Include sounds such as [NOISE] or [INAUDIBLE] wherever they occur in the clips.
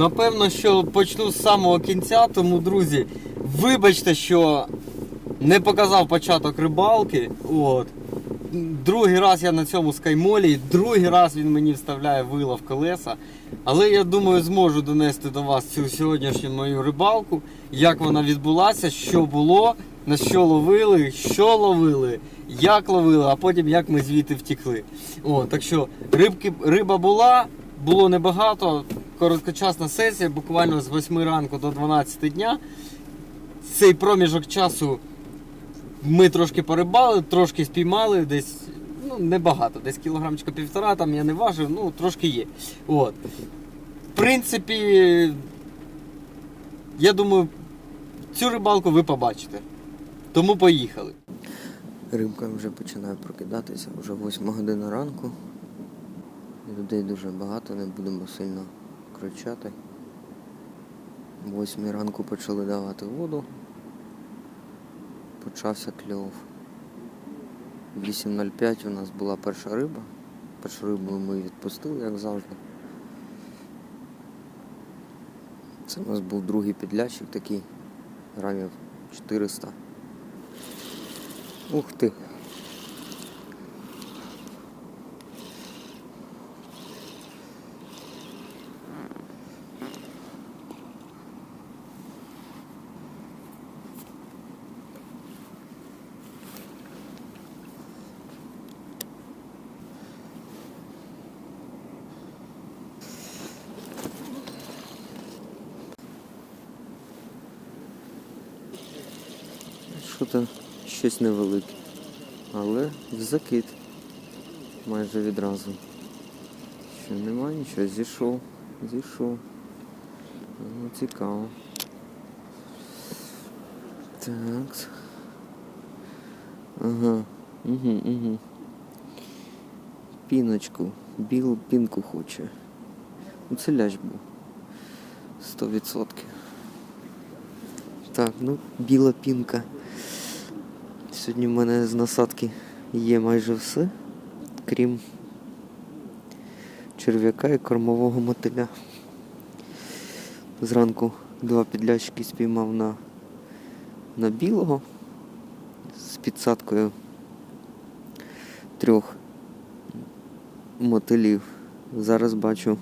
Напевно, що почну з самого кінця, тому, друзі, вибачте, що не показав початок рибалки. От. Другий раз я на цьому скаймолі, другий раз він мені вставляє вила в колеса. Але я думаю, зможу донести до вас цю сьогоднішню мою рибалку, як вона відбулася, що було, на що ловили, що ловили, як ловили, а потім як ми звідти втекли. О, так що рибки, риба була, було небагато, короткочасна сесія, буквально з 8 ранку до 12 дня. Цей проміжок часу ми трошки порибали, трошки спіймали, десь ну, небагато, десь кілограмчика півтора, там я не важив, ну трошки є. От. В принципі, я думаю, цю рибалку ви побачите. Тому поїхали. Рибка вже починає прокидатися, вже 8 година ранку. Людей дуже багато, не будемо сильно кричати. В 8 ранку почали давати воду. Почався кльов. 8.05 у нас була перша риба. Першу рибу ми відпустили, як завжди. Це у нас був другий підлящик такий, грамів 400. Ух ти. Що то щось невелике. Але в закид. Майже відразу. Що нема нічого, зійшов, зійшов. Ну, цікаво. Так. Ага. Угу, угу. Піночку. Білу пінку хоче. Ну, це ляж був. Сто відсотків. Так, ну, біла пінка. Сьогодні в мене з насадки є майже все, крім черв'яка і кормового мотиля. Зранку два підлящики спіймав на, на білого з підсадкою трьох мотилів. Зараз бачу,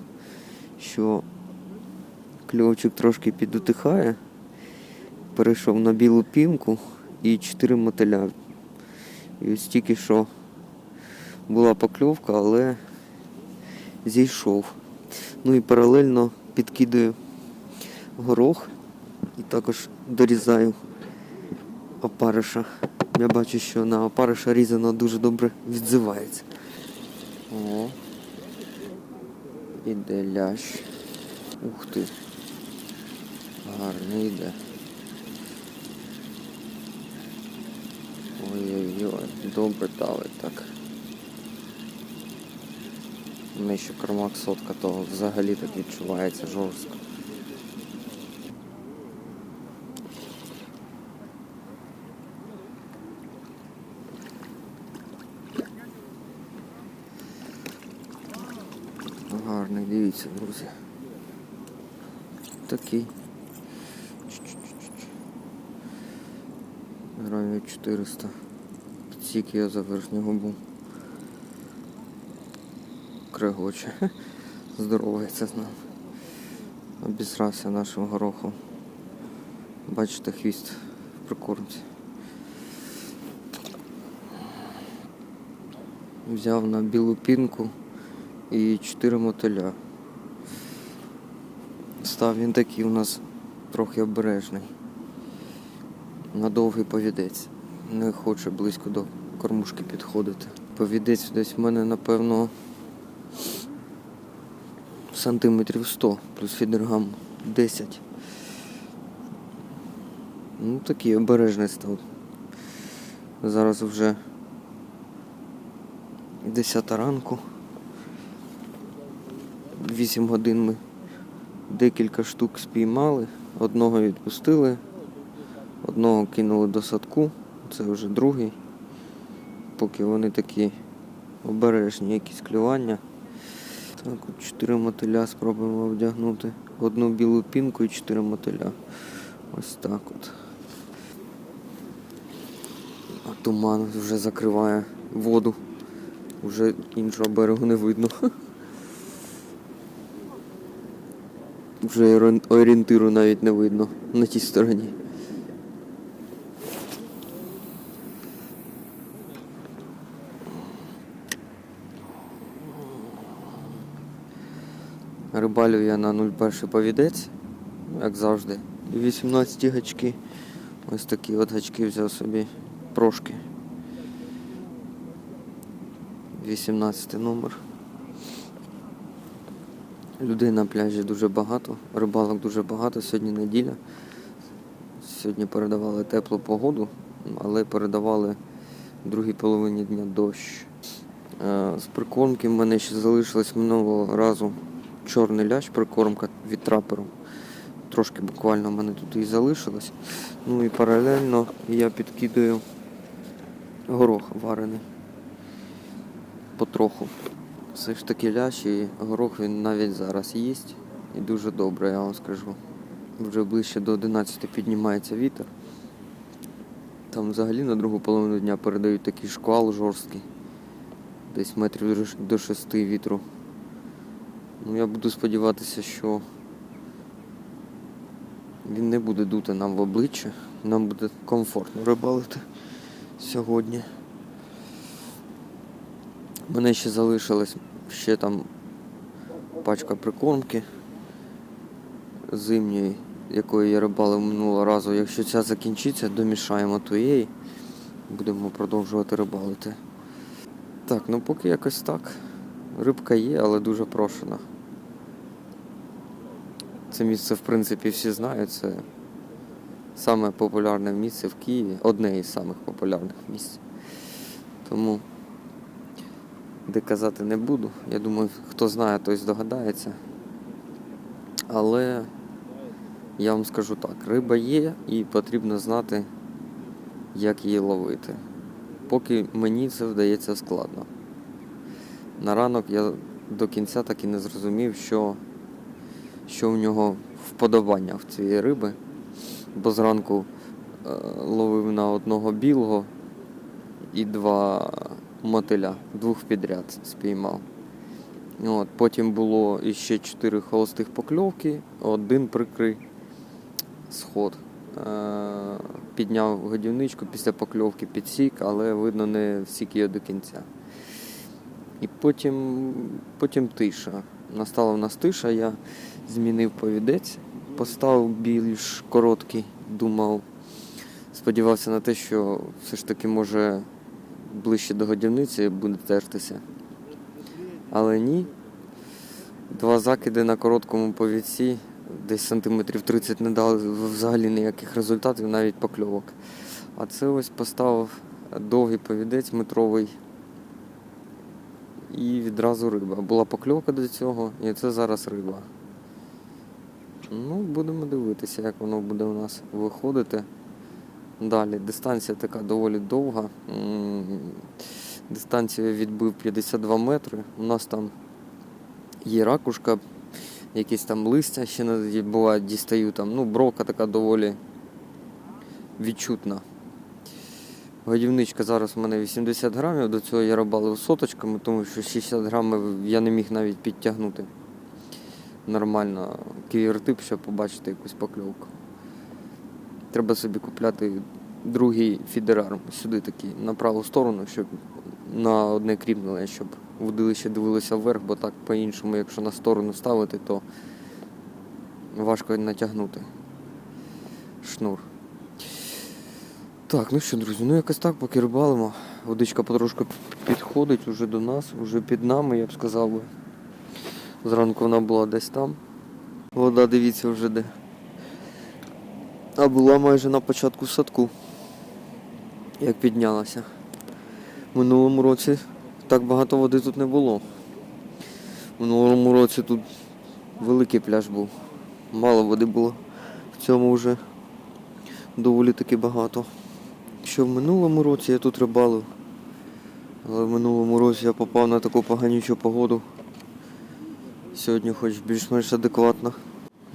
що кльовчик трошки підутихає. Перейшов на білу пімку і 4 мотиля. І ось тільки що була покльовка, але зійшов. Ну і паралельно підкидаю горох і також дорізаю опариша. Я бачу, що на опариша різано дуже добре відзивається. О. Іде лящ. Ух ти. Гарний йде. Ой-ой-ой, добре давить так. Ще кормак сотка, то взагалі так відчувається жорстко. Гарний, дивіться, друзі. Такий. Грамів 400. Підсік я за верхнього був. Кригоче. [LAUGHS] Здоровий це з нами. Обісрався нашим горохом. Бачите, хвіст в прикормці. Взяв на білу пінку і 4 мотиля. Став він такий у нас трохи обережний. На довгий повідець. Не хоче близько до кормушки підходити. Повідець десь в мене, напевно, сантиметрів 100, плюс фідергам 10. Ну такий обережний став. Зараз вже 10 ранку. 8 годин ми декілька штук спіймали, одного відпустили, одного кинули до садку, це вже другий. Поки вони такі обережні якісь клювання. Так, от чотири мотиля спробуємо вдягнути одну білу пінку і чотири мотиля. Ось так от. А туман вже закриває воду. Вже іншого берегу не видно. [LAUGHS] Вже орієнтиру навіть не видно на тій стороні. Рибалю я на 0,1 повідець, як завжди. І 18 гачки. Ось такі от гачки взяв собі прошки. 18 номер. Людей на пляжі дуже багато, рибалок дуже багато, сьогодні неділя. Сьогодні передавали теплу погоду, але передавали в другій половині дня дощ. Е, З прикормки в мене ще залишилось минулого разу чорний лящ, прикормка від траперу. Трошки буквально в мене тут і залишилось. Ну і паралельно я підкидаю горох варений. Потроху. Все ж таки лящ і горох він навіть зараз їсть. І дуже добре, я вам скажу. Вже ближче до 11 піднімається вітер. Там взагалі на другу половину дня передають такий шквал жорсткий. Десь метрів до до 6 вітру. Ну я буду сподіватися, що він не буде дути нам в обличчя. Нам буде комфортно рибалити сьогодні. У мене ще залишилась ще там пачка прикормки зимньої, якої я рибалив минулого разу. Якщо ця закінчиться, домішаємо тієї. Будемо продовжувати рибалити. Так, ну поки якось так. Рибка є, але дуже прошена. Це місце, в принципі, всі знають. Це саме популярне місце в Києві, одне із самих популярних місць. Тому де казати не буду. Я думаю, хто знає, той здогадається. Але я вам скажу так, риба є і потрібно знати, як її ловити. Поки мені це вдається складно. На ранок я до кінця так і не зрозумів, що, що в нього вподобання в цієї риби. Бо зранку е, ловив на одного білого і два мотиля, двох підряд спіймав. От, потім було іще чотири холостих покльовки, один прикрий сход. Е, підняв годівничку після покльовки підсік, але видно не всік її до кінця. І потім, потім тиша. Настала в нас тиша, я змінив повідець, поставив більш короткий, думав, сподівався на те, що все ж таки може ближче до годівниці буде тертися. Але ні. Два закиди на короткому повідці, десь сантиметрів 30 не дали взагалі ніяких результатів, навіть покльовок. А це ось поставив довгий повідець метровий і відразу риба. Була покльовка до цього, і це зараз риба. Ну, будемо дивитися, як воно буде у нас виходити. Далі, дистанція така доволі довга. М, Дистанцію відбив 52 метри. У нас там є ракушка, якісь там листя ще іноді буває, дістаю там. Ну, бровка така доволі відчутна. Годівничка зараз у мене 80 грамів, до цього я рибалив соточками, тому що 60 грамів я не міг навіть підтягнути нормально ківертип, щоб побачити якусь покльовку. Треба собі купляти другий фідерарм сюди такий на праву сторону, щоб на одне кріпнуло, щоб водилище дивилося вверх, бо так по-іншому, якщо на сторону ставити, то важко натягнути шнур. Так, ну що, друзі, ну якось так, поки рибалимо. Водичка потрошку підходить уже до нас, уже під нами, я б сказав би. Зранку вона була десь там. Вода, дивіться, вже де. А була майже на початку садку, як піднялася. Минулому році так багато води тут не було. Минулому році тут великий пляж був. Мало води було. В цьому вже доволі таки багато. Що в минулому році я тут рибалив, але в минулому році я попав на таку поганючу погоду. Сьогодні хоч більш-менш адекватно.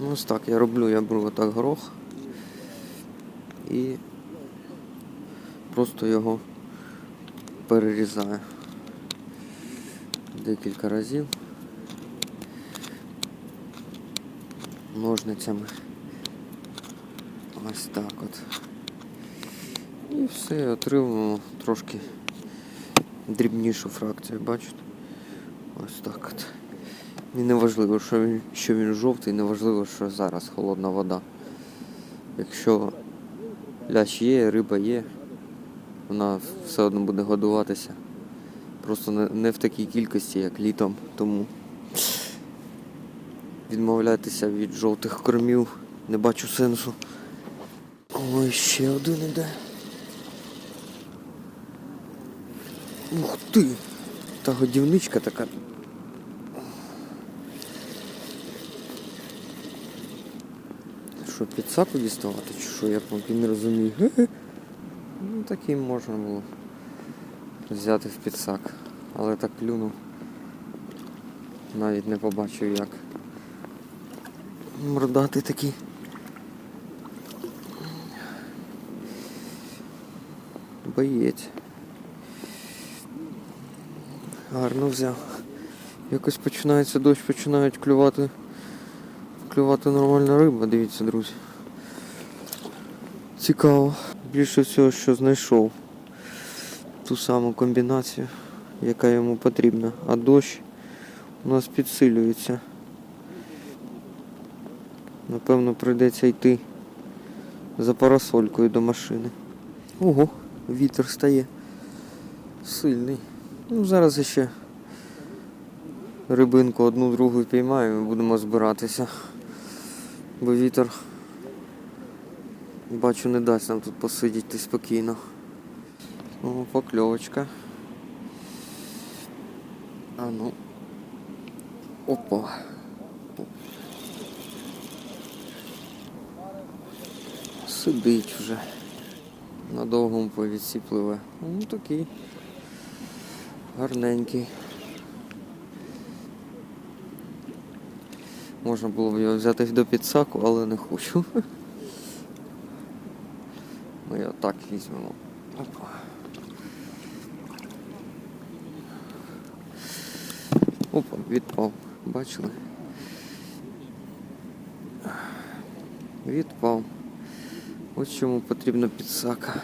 Ну, ось так я роблю, я беру отак горох і просто його перерізаю декілька разів ножницями. Ось так от. І все, отримуємо трошки дрібнішу фракцію, бачите? Ось так от. І не важливо, що він, що він жовтий, не важливо, що зараз холодна вода. Якщо лящ є, риба є, вона все одно буде годуватися. Просто не, не в такій кількості, як літом. Тому відмовлятися від жовтих кормів не бачу сенсу. Ой, ще один іде. Ух ти! Та годівничка така. Що, підсаку діставати, чи що, я поки не розумію. Ну таким можна було взяти в підсак. Але так плюнув. Навіть не побачив як. Мордати такі. Боєць. Гарно взяв. Якось починається дощ, починають клювати. Клювати нормальна риба, дивіться, друзі. Цікаво. Більше всього, що знайшов ту саму комбінацію, яка йому потрібна. А дощ у нас підсилюється. Напевно, прийдеться йти за парасолькою до машини. Ого, вітер стає сильний. Ну, зараз ще рибинку одну другу піймаємо і будемо збиратися. Бо вітер, бачу, не дасть нам тут посидіти спокійно. О, покльовочка. А ну. Опа. Сидить вже. На довгому повідці пливе. Ну такий. Гарненький. Можна було б його взяти до підсаку, але не хочу. [LAUGHS] Ми його так візьмемо. Опа. Опа, відпав. Бачили? Відпав. Ось чому потрібна підсака.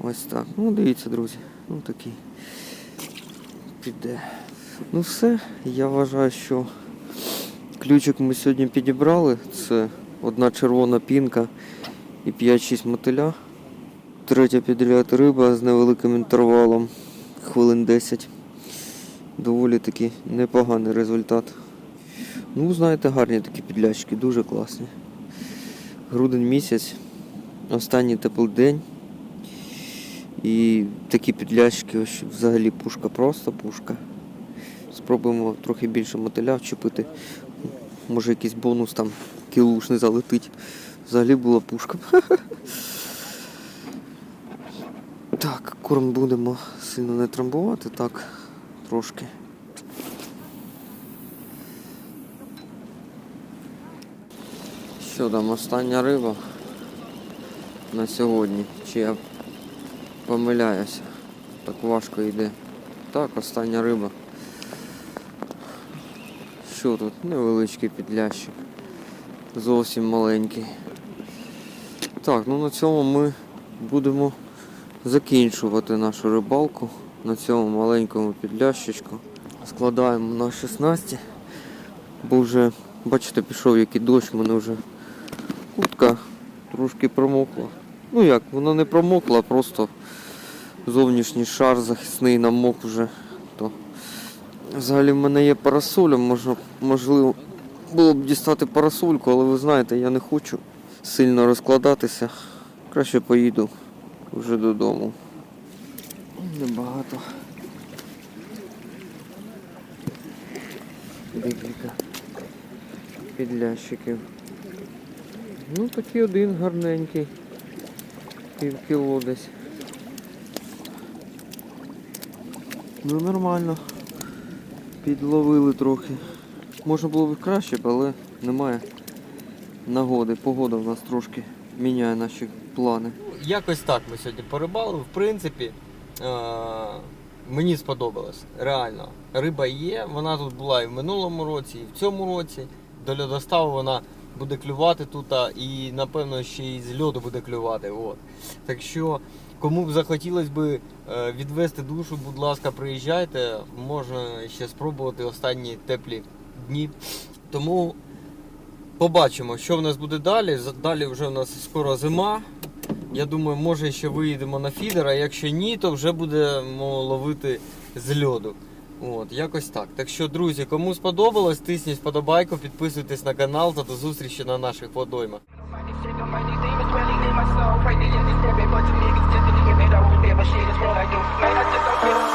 Ось так. Ну, дивіться, друзі. Ну такий. Піде. Ну все, я вважаю, що ключик ми сьогодні підібрали. Це одна червона пінка і 5-6 мотиля. Третя підряд риба з невеликим інтервалом. Хвилин 10. Доволі таки непоганий результат. Ну, знаєте, гарні такі підлящики, дуже класні. Грудень місяць, останній теплий день. І такі підлящики, ось взагалі пушка, просто пушка. Спробуємо трохи більше мотиля вчепити. Може якийсь бонус там кілушний залетить. Взагалі була пушка. [LAUGHS] Так, корм будемо сильно не трамбувати, так, трошки. Що там, остання риба на сьогодні? Чи я помиляюся? Так важко йде. Так, остання риба. Що тут? Невеличкий підлящик. Зовсім маленький. Так, ну на цьому ми будемо закінчувати нашу рибалку на цьому маленькому підлящичку. Складаємо на 16, бо вже, бачите, пішов який дощ, в мене вже куртка трошки промокла. Ну як, вона не промокла, просто зовнішній шар захисний намок вже. То. Взагалі в мене є парасоля, може, можливо було б дістати парасольку, але ви знаєте, я не хочу сильно розкладатися. Краще поїду вже додому. Небагато. Декілька підлящиків. Ну такий один гарненький. Пів десь. Ну нормально. Підловили трохи. Можна було б краще, але немає нагоди. Погода в нас трошки міняє наші плани. Якось так ми сьогодні порибали. В принципі, е- мені сподобалось. Реально. Риба є, вона тут була і в минулому році, і в цьому році. До льодоставу вона буде клювати тут, і напевно ще й з льоду буде клювати. От. Так що, кому б захотілося б е, відвести душу, будь ласка, приїжджайте. Можна ще спробувати останні теплі дні. Тому побачимо, що в нас буде далі. Далі вже в нас скоро зима. Я думаю, може ще виїдемо на фідер, а якщо ні, то вже будемо ловити з льоду. От, якось так. Так що, друзі, кому сподобалось, тисніть вподобайку, підписуйтесь на канал та до зустрічі на наших водоймах. Thank you.